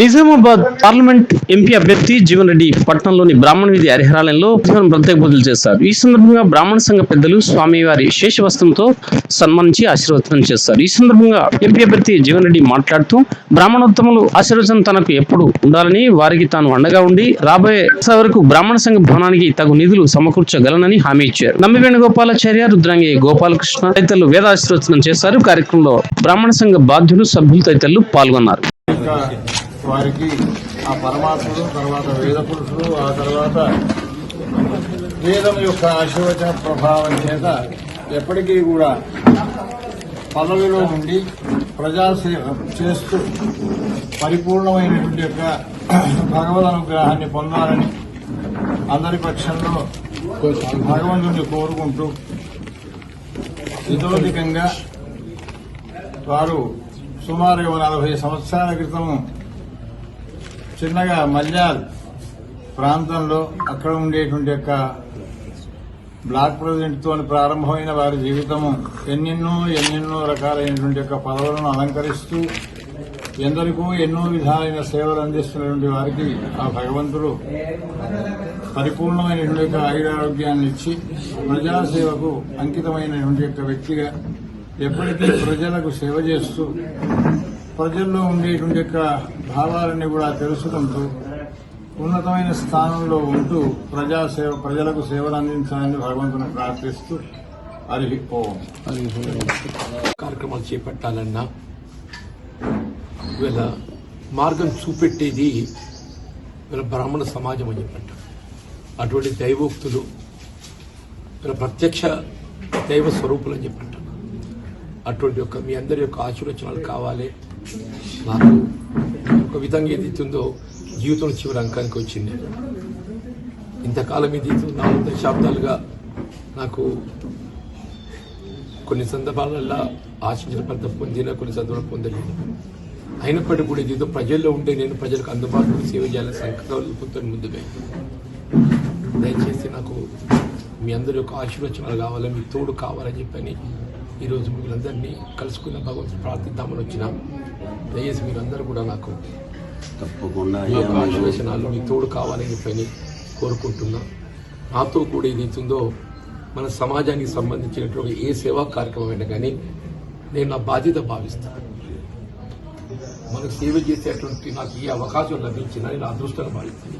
Nizamabad parliament MP అభ్యర్థి జీవన్ రెడ్డి పట్టణంలోని బ్రాహ్మణ వీధి హరిహరాలయంలో బుధవారం ప్రత్యేక పూజలు చేశారు ఈ సందర్భంగా బ్రాహ్మణ సంఘ పెద్దలు స్వామివారి శేషవస్త్రంతో సన్మానించి ఆశీర్వచనం చేస్తారు. ఈ సందర్భంగా ఎంపీ అభ్యర్థి జీవన్ రెడ్డి మాట్లాడుతూ బ్రాహ్మణోత్తములు ఆశీర్వచనం తనకు ఎప్పుడు ఉండాలని వారికి తాను అండగా ఉండి రాబోయే వరకు బ్రాహ్మణ సంఘ భవనానికి తగు నిధులు సమకూర్చగలనని హామీ ఇచ్చారు. నమ్మి వేణుగోపాలాచార్య రుద్రాంగి గోపాలకృష్ణ తదితరులు వేదాశీర్వచనం చేశారు. కార్యక్రమంలో బ్రాహ్మణ సంఘ బాధ్యులు సభ్యులు తదితరులు పాల్గొన్నారు. వారికి ఆ పరమాత్ముడు తర్వాత వేద పురుషుడు ఆ తర్వాత వేదం యొక్క ఆశీర్వచన ప్రభావం చేత ఎప్పటికీ కూడా పదవిలో ఉండి ప్రజాసేవ చేస్తూ పరిపూర్ణమైనటువంటి యొక్క భగవద్ అనుగ్రహాన్ని పొందాలని అందరి పక్షంలో భగవంతుడిని కోరుకుంటూ ఇదోధికంగా వారు సుమారు నలభై సంవత్సరాల క్రితం చిన్నగా మల్యాల్ ప్రాంతంలో అక్కడ ఉండేటువంటి యొక్క బ్లాక్ ప్రెసిడెంట్తో ప్రారంభమైన వారి జీవితము ఎన్నెన్నో ఎన్నెన్నో రకాలైనటువంటి యొక్క పదవులను అలంకరిస్తూ ఎందరికో ఎన్నో విధాలైన సేవలు అందిస్తున్నటువంటి వారికి ఆ భగవంతుడు పరిపూర్ణమైనటువంటి యొక్క ఆయురారోగ్యాన్ని ఇచ్చి ప్రజాసేవకు అంకితమైనటువంటి యొక్క వ్యక్తిగా ఎప్పటికీ ప్రజలకు సేవ చేస్తూ ప్రజల్లో ఉండేటువంటి యొక్క భావాలన్నీ కూడా తెలుసుకుంటూ ఉన్నతమైన స్థానంలో ఉంటూ ప్రజాసేవ ప్రజలకు సేవలు అందించాలని భగవంతుని ప్రార్థిస్తూ హరి కార్యక్రమాలు చేపట్టాలన్నా వీళ్ళ మార్గం చూపెట్టేది వీళ్ళ బ్రాహ్మణ సమాజం అని చెప్పంట అటువంటి దైవోక్తులు వీళ్ళ ప్రత్యక్ష దైవ స్వరూపులు అని చెప్పంటారు. అటువంటి యొక్క మీ అందరి యొక్క ఆశీర్వచనాలు కావాలి. నాకు ఒక విధంగా ఏది ఉందో జీవితం చివరి అంకానికి వచ్చింది. ఇంతకాలం ఇది నాలుగు దశాబ్దాలుగా నాకు కొన్ని సందర్భాలలో ఆశించిన పెద్ద పొందిన కొన్ని సందర్భాలు పొందలేదు. అయినప్పటికీ కూడా ఇదేదో ప్రజల్లో ఉండే నేను ప్రజలకు అందుబాటులో సేవ చేయాలని సంకల్పంతో ముందుగా. దయచేసి నాకు మీ అందరి యొక్క ఆశీర్వచనాలు కావాలి మీ తోడు కావాలని చెప్పని ఈరోజు మిమ్మల్ందరినీ కలుసుకున్న భగవంతుని ప్రార్థిద్దామని వచ్చిన. దయచేసి మీరందరూ కూడా నాకు తప్పకుండా మీ తోడు కావాలని చెప్పని కోరుకుంటున్నా. నాతో కూడా ఏదైతుందో మన సమాజానికి సంబంధించినటువంటి ఏ సేవా కార్యక్రమం అయినా కానీ నేను నా బాధ్యత భావిస్తాను. మనకు సేవ చేసేటువంటి నాకు ఈ అవకాశం లభించిందని నా అదృష్టంగా భావిస్తాను